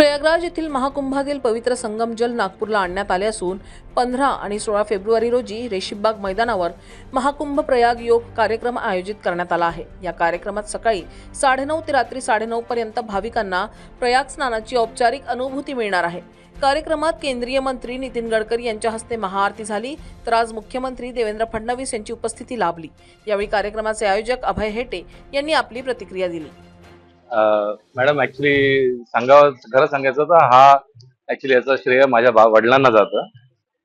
प्रयागराज येथील महाकुंभातील पवित्र संगम जल नागपूरला आणण्यात आले असून पंधरा आणि सोळा फेब्रुवारी रोजी रेशीमबाग मैदानावर महाकुंभ प्रयाग योग कार्यक्रम आयोजित करण्यात आला आहे. या कार्यक्रमात सकाळी साडेनऊ ते रात्री साडेनऊ पर्यंत भाविकांना प्रयाग स्नानाची औपचारिक अनुभूती मिळणार आहे. कार्यक्रमात केंद्रीय मंत्री नितीन गडकरी यांच्या हस्ते महाआरती झाली तर आज मुख्यमंत्री देवेंद्र फडणवीस यांची उपस्थिती लाभली. यावेळी कार्यक्रमाचे आयोजक अभय हेटे यांनी आपली प्रतिक्रिया दिली. मॅडम ऍक्च्युली सांगावं खरं सांगायचं तर हा ऍक्च्युली याचं श्रेय माझ्या वडिलांना जातं.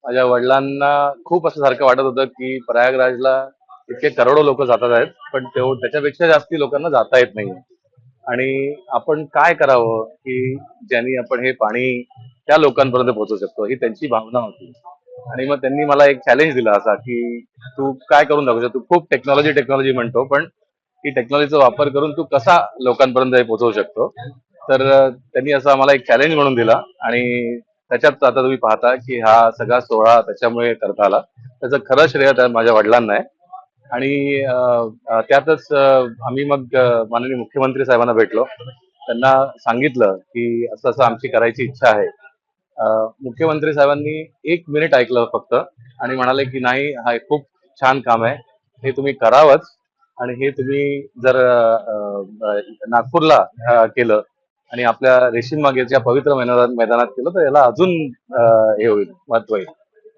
माझ्या वडिलांना खूप असं सारखं वाटत होतं की प्रयागराजला इतके करोडो लोक जातात आहेत पण तेव त्याच्यापेक्षा जास्ती लोकांना जाता येत नाही आणि आपण काय करावं की ज्यांनी आपण हे पाणी त्या लोकांपर्यंत पोहोचू शकतो ही त्यांची भावना होती. आणि मग त्यांनी मला एक चॅलेंज दिला असा की तू काय करून दाखवू शकतो? तू खूप टेक्नॉलॉजी टेक्नॉलॉजी म्हणतो पण ही टेक्नॉलॉजीचा वापर करून तू कसा लोकांपर्यंत हे पोहोचवू शकतो. तर त्यांनी असं आम्हाला एक चॅलेंज म्हणून दिला आणि त्याच्यात आता तुम्ही पाहता की हा सगळा सोहळा त्याच्यामुळे करता आला. त्याचं खरं श्रेय त्या माझ्या वडिलांना आहे. आणि त्यातच आम्ही मग माननीय मुख्यमंत्री साहेबांना भेटलो. त्यांना सांगितलं की असं असं आमची करायची इच्छा आहे. मुख्यमंत्री साहेबांनी एक मिनिट ऐकलं फक्त आणि म्हणाले की नाही हा खूप छान काम आहे. हे तुम्ही करावंच. आणि हे तुम्ही जर नागपूरला केलं आणि आपल्या रेशीम बागेच्या पवित्र मैदानात मैदानात केलं तर याला अजून हे होईल महत्त्व येईल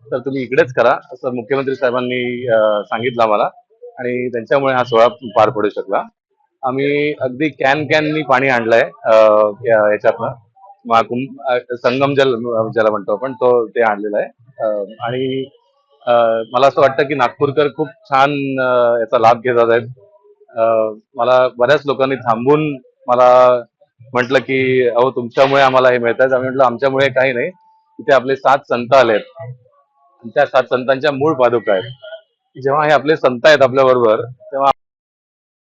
तर तुम्ही इकडेच करा असं मुख्यमंत्री साहेबांनी सांगितलं आम्हाला आणि त्यांच्यामुळे हा सोहळा पार पडू शकला. आम्ही अगदी कॅन कॅननी पाणी आणलंय याच्यातनं महाकुंभ संगम जल ज्याला म्हणतो आपण तो ते आणलेलं आहे. आणि मला असं वाटतं की नागपूरकर खूप छान याचा लाभ घेतात आहेत. मला बऱ्याच लोकांनी थांबून मला म्हटलं की अहो तुमच्यामुळे आम्हाला हे मिळत आम्ही म्हटलं आमच्यामुळे काही नाही. तिथे आपले सात संत आलेत. आहेत त्या सात संतांच्या मूळ पादुका आहेत. जेव्हा हे आपले संत आहेत आपल्या बरोबर तेव्हा